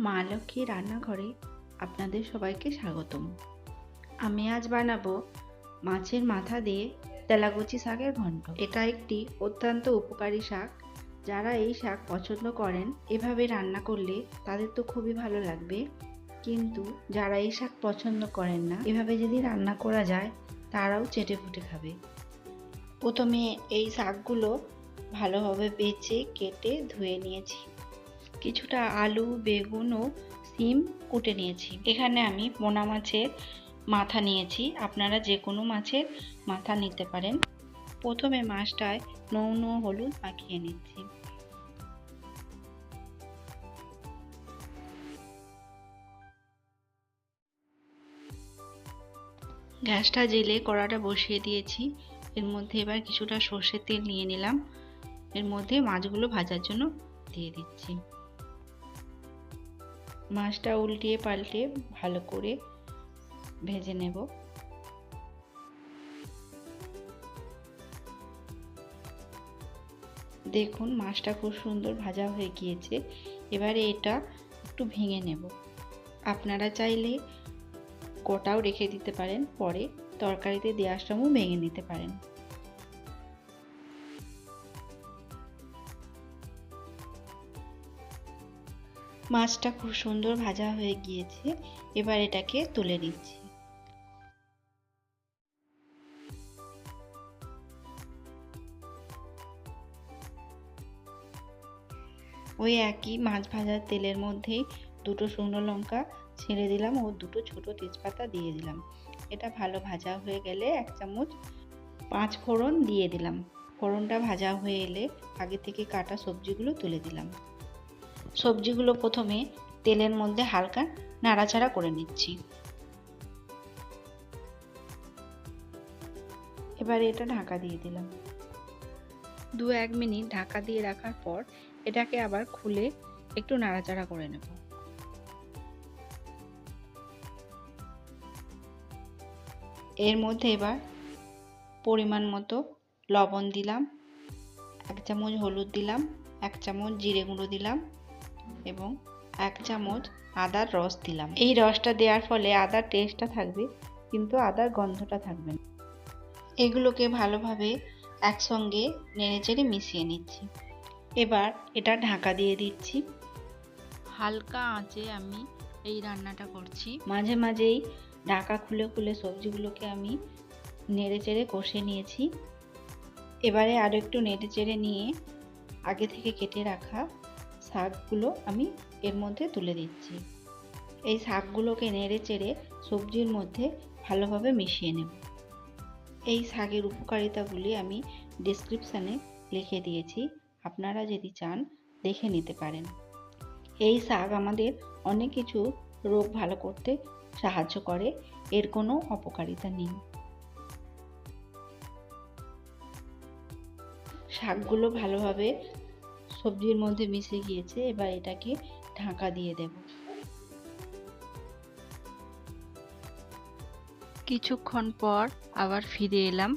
মা লক্ষ্মী রান্নাঘরে আপনাদের সবাইকে স্বাগতম। আমি আজ বানাবো মাছের মাথা দিয়ে তেলাকুচি শাকের ঘন্ট। এটা একটি অত্যন্ত উপকারী শাক। যারা এই শাক পছন্দ করেন, এভাবে রান্না করলে তাদের তো খুবই ভালো লাগবে। কিন্তু যারা এই শাক পছন্দ করেন না, এভাবে যদি রান্না করা যায়, তারাও চেটে ফুটে খাবে। প্রথমে এই শাকগুলো ভালোভাবে বেছে কেটে ধুয়ে নিয়েছি। কিছুটা আলু, বেগুন ও সিম কুটে নিয়েছি। এখানে আমি পোনা মাছের মাথা নিয়েছি। আপনারা যে কোনো মাছের মাথা নিতে পারেন। প্রথমে মাছটায় নুন ও হলুদ মাখিয়ে নিচ্ছি। গ্যাসটা জেলে কড়াটা বসিয়ে দিয়েছি। এর মধ্যে এবার কিছুটা সর্ষের তেল নিয়ে নিলাম। এর মধ্যে মাছগুলো ভাজার জন্য দিয়ে দিচ্ছি। মাছটা উল্টিয়ে পাল্টে ভালো করে ভেজে নেব। দেখুন, মাছটা খুব সুন্দর ভাজা হয়ে গিয়েছে। এবারে এটা একটু ভেঙে নেব। আপনারা চাইলে গোটাও রেখে দিতে পারেন, পরে তরকারিতে দেওয়ার সময় ভেঙে নিতে পারেন। মাছটা খুব সুন্দর ভাজা হয়ে গিয়েছে। এবার এটাকে তুলে নিচ্ছি। ওই একই মাছ ভাজার তেলের মধ্যেই দুটো শুকনো লঙ্কা ছেড়ে দিলাম ও দুটো ছোট তেজপাতা দিয়ে দিলাম। এটা ভালো ভাজা হয়ে গেলে এক চামচ পাঁচ ফোড়ন দিয়ে দিলাম। ফোড়নটা ভাজা হয়ে এলে আগে থেকে কাটা সবজিগুলো তুলে দিলাম। সবজিগুলো প্রথমে তেলের মধ্যে হালকা নাড়াচাড়া করে নিচ্ছি। এবারে এটা ঢাকা দিয়ে দিলাম। দু এক মিনিট ঢাকা দিয়ে রাখার পর এটাকে আবার খুলে একটু নাড়াচাড়া করে নেব। এর মধ্যে এবার পরিমাণ মতো লবণ দিলাম, এক চামচ হলুদ দিলাম, এক চামচ জিরে গুঁড়ো দিলাম এবং এক চামচ আদার রস দিলাম। এই রসটা দেওয়ার ফলে আদার টেস্টটা থাকবে, কিন্তু আদার গন্ধটা থাকবে না। এগুলোকে ভালোভাবে একসঙ্গে নেড়েচেড়ে মিশিয়ে নিচ্ছি। এবার এটা ঢাকা দিয়ে দিচ্ছি। হালকা আঁচে আমি এই রান্নাটা করছি। মাঝে মাঝেই ঢাকা খুলে খুলে সবজিগুলোকে আমি নেড়ে চেড়ে কষে নিয়েছি। এবারে আরও একটু নেড়ে চেড়ে নিয়ে আগে থেকে কেটে রাখা শাকগুলো আমি এর মধ্যে তুলে দিচ্ছি। এই শাকগুলোকে নেড়ে চেড়ে সবজির মধ্যে ভালোভাবে মিশিয়ে নেব। এই শাকের উপকারিতাগুলি আমি ডিসক্রিপশানে লিখে দিয়েছি। আপনারা যদি চান, দেখে নিতে পারেন। এই শাক আমাদের অনেক কিছু রোগ ভালো করতে সাহায্য করে, এর কোনো অপকারিতা নেই। শাকগুলো ভালোভাবে সবজির মধ্যে মিশে গিয়েছে, এবার এটাকে ঢাকা দিয়ে দেব। কিছুক্ষণ পর আবার ফিরে এলাম।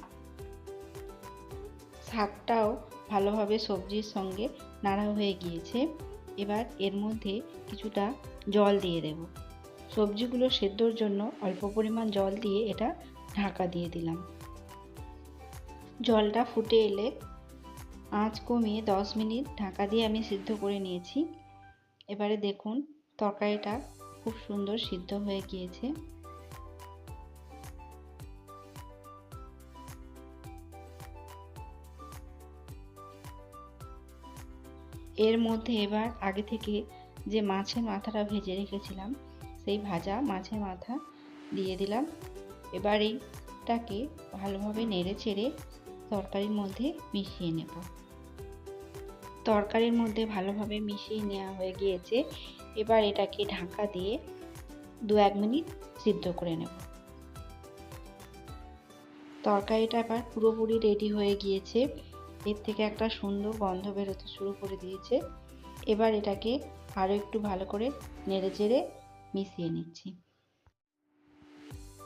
শাকটাও ভালোভাবে সবজির সঙ্গে নাড়া হয়ে গিয়েছে। এবার এর মধ্যে কিছুটা জল দিয়ে দেব। সবজিগুলো সেদ্ধর জন্য অল্প পরিমাণ জল দিয়ে এটা ঢাকা দিয়ে দিলাম। জলটা ফুটে এলে আঁচ কমিয়ে দশ মিনিট ঢাকা দিয়ে আমি সিদ্ধ করে নিয়েছি। এবারে দেখুন, তরকারিটা খুব সুন্দর সিদ্ধ হয়ে গিয়েছে। এর মধ্যে এবার আগে থেকে যে মাছের মাথাটা ভেজে রেখেছিলাম, সেই ভাজা মাছের মাথা দিয়ে দিলাম। এবার এইটাকে ভালোভাবে নেড়ে চেড়ে তরকারির মধ্যে মিশিয়ে নেব। তরকারির মধ্যে ভালোভাবে মিশিয়ে নেওয়া হয়ে গিয়েছে। এবার এটাকে ঢাকা দিয়ে দু এক মিনিট সিদ্ধ করে নেব। তরকারিটা এবার পুরোপুরি রেডি হয়ে গিয়েছে। এর থেকে একটা সুন্দর গন্ধ বেরোতে শুরু করে দিয়েছে। এবার এটাকে আরও একটু ভালো করে নেড়ে চেড়ে মিশিয়ে নিচ্ছি।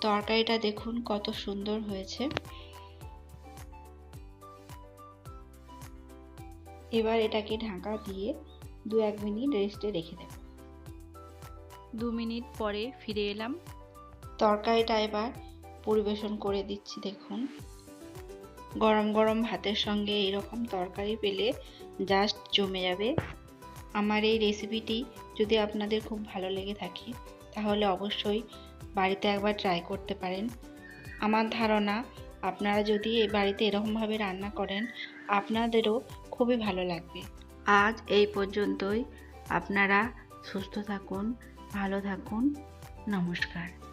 তরকারিটা দেখুন কত সুন্দর হয়েছে। এবার এটাকে ঢাকা দিয়ে দু এক মিনিট রেস্টে রেখে দেব। দু মিনিট পরে ফিরে এলাম। তরকারিটা এবার পরিবেশন করে দিচ্ছি দেখুন। গরম গরম ভাতের সঙ্গে এরকম তরকারি পেলে জাস্ট জমে যাবে। আমার এই রেসিপিটি যদি আপনাদের খুব ভালো লেগে থাকে তাহলে অবশ্যই বাড়িতে একবার ট্রাই করতে পারেন। আমার ধারণা আপনারা যদি এই বাড়িতে এরকমভাবে রান্না করেন আপনাদেরও খুবই ভালো লাগবে। আজ এই পর্যন্তই। আপনারা সুস্থ থাকুন ভালো থাকুন। নমস্কার।